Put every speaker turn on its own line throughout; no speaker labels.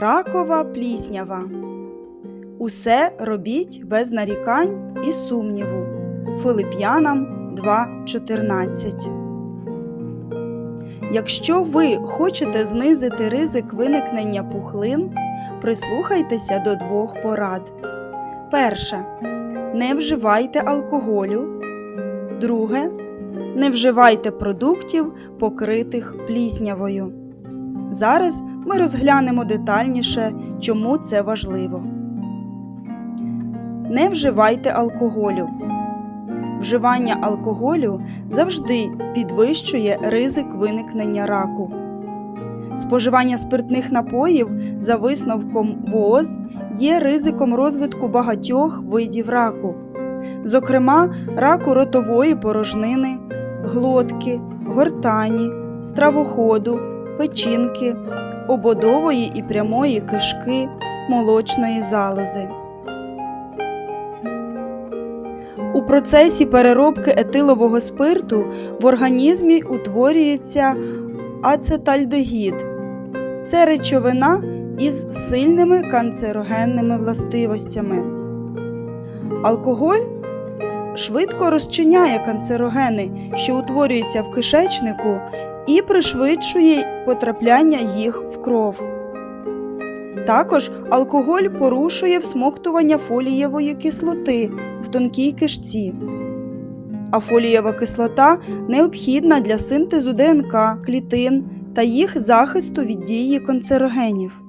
Ракова пліснява. Усе робіть без нарікань і сумніву. Филип'янам 2.14. Якщо ви хочете знизити ризик виникнення пухлин, прислухайтеся до двох порад. Перше. Не вживайте алкоголю. Друге. Не вживайте продуктів, покритих пліснявою. Зараз ми розглянемо детальніше, чому це важливо. Не вживайте алкоголю. Вживання алкоголю завжди підвищує ризик виникнення раку. Споживання спиртних напоїв за висновком ВООЗ є ризиком розвитку багатьох видів раку, зокрема раку ротової порожнини, глотки, гортані, стравоходу, печінки, ободової і прямої кишки, молочної залози. У процесі переробки етилового спирту в організмі утворюється ацетальдегід. Це речовина із сильними канцерогенними властивостями. Алкоголь швидко розчиняє канцерогени, що утворюються в кишечнику, і пришвидшує потрапляння їх в кров. Також алкоголь порушує всмоктування фолієвої кислоти в тонкій кишці. А фолієва кислота необхідна для синтезу ДНК, клітин та їх захисту від дії канцерогенів.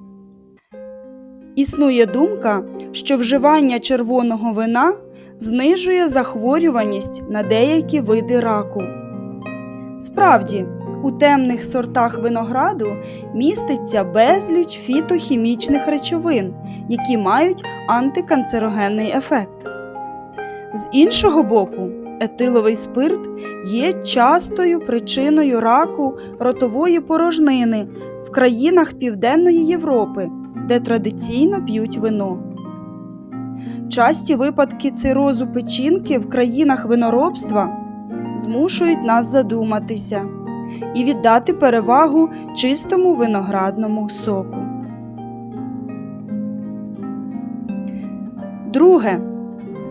Існує думка, що вживання червоного вина знижує захворюваність на деякі види раку. Справді, у темних сортах винограду міститься безліч фітохімічних речовин, які мають антиканцерогенний ефект. З іншого боку, етиловий спирт є частою причиною раку ротової порожнини в країнах Південної Європи, де традиційно п'ють вино. Часті випадки цирозу печінки в країнах виноробства змушують нас задуматися і віддати перевагу чистому виноградному соку. Друге.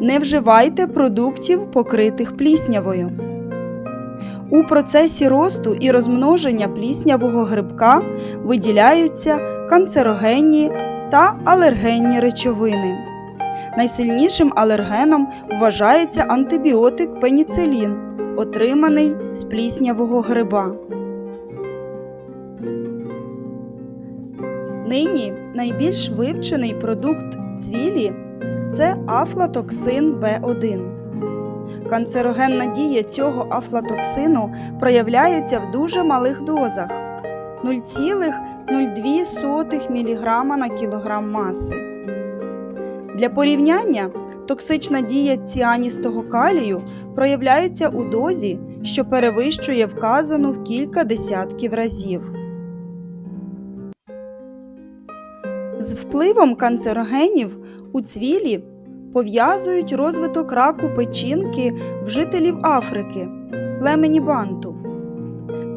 Не вживайте продуктів, покритих пліснявою. У процесі росту і розмноження пліснявого грибка виділяються канцерогенні та алергенні речовини. Найсильнішим алергеном вважається антибіотик пеніцилін, отриманий з пліснявого гриба. Нині найбільш вивчений продукт цвілі це афлатоксин В1. Канцерогенна дія цього афлатоксину проявляється в дуже малих дозах 0,02 мг на кілограм маси. Для порівняння токсична дія ціаністого калію проявляється у дозі, що перевищує вказану в кілька десятків разів. З впливом канцерогенів у цвілі пов'язують розвиток раку печінки в жителів Африки, племені банту.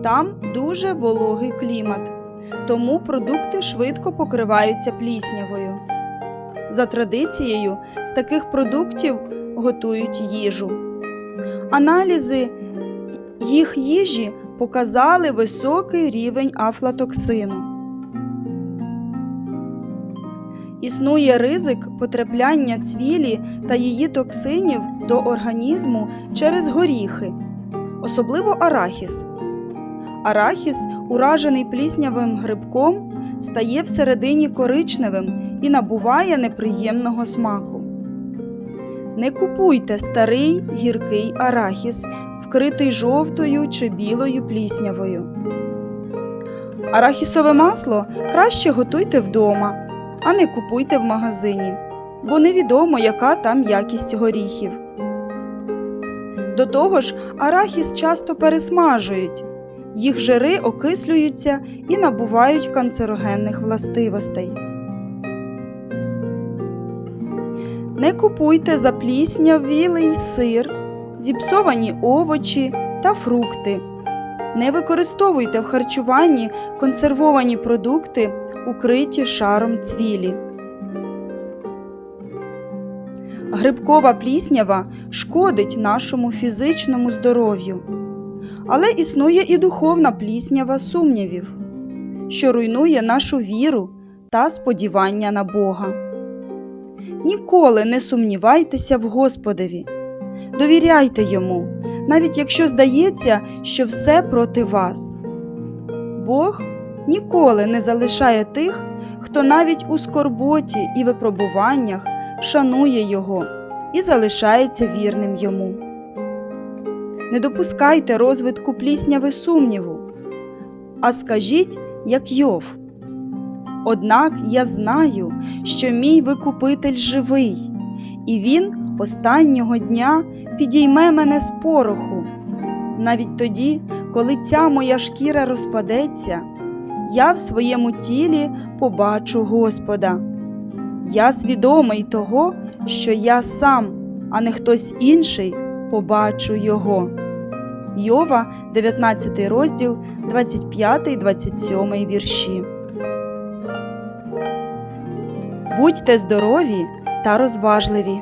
Там дуже вологий клімат, тому продукти швидко покриваються пліснявою. За традицією, з таких продуктів готують їжу. Аналізи їх їжі показали високий рівень афлатоксину. Існує ризик потрапляння цвілі та її токсинів до організму через горіхи, особливо арахіс. Арахіс, уражений пліснявим грибком, стає всередині коричневим і набуває неприємного смаку. Не купуйте старий гіркий арахіс, вкритий жовтою чи білою пліснявою. Арахісове масло краще готуйте вдома, а не купуйте в магазині, бо невідомо, яка там якість горіхів. До того ж, арахіс часто пересмажують, їх жири окислюються і набувають канцерогенних властивостей. Не купуйте запліснявілий сир, зіпсовані овочі та фрукти. Не використовуйте в харчуванні консервовані продукти, укриті шаром цвілі. Грибкова пліснява шкодить нашому фізичному здоров'ю. Але існує і духовна пліснява сумнівів, що руйнує нашу віру та сподівання на Бога. Ніколи не сумнівайтеся в Господові, довіряйте йому, навіть якщо здається, що все проти вас. Бог ніколи не залишає тих, хто навіть у скорботі і випробуваннях шанує Його і залишається вірним йому. Не допускайте розвитку плісняви сумніву, а скажіть, як Йов. Однак я знаю, що мій викупитель живий, і він останнього дня підійме мене з пороху. Навіть тоді, коли ця моя шкіра розпадеться, я в своєму тілі побачу Господа. Я свідомий того, що я сам, а не хтось інший, побачу Його. Йова, 19 розділ, 25-27 вірші. Будьте здорові та розважливі.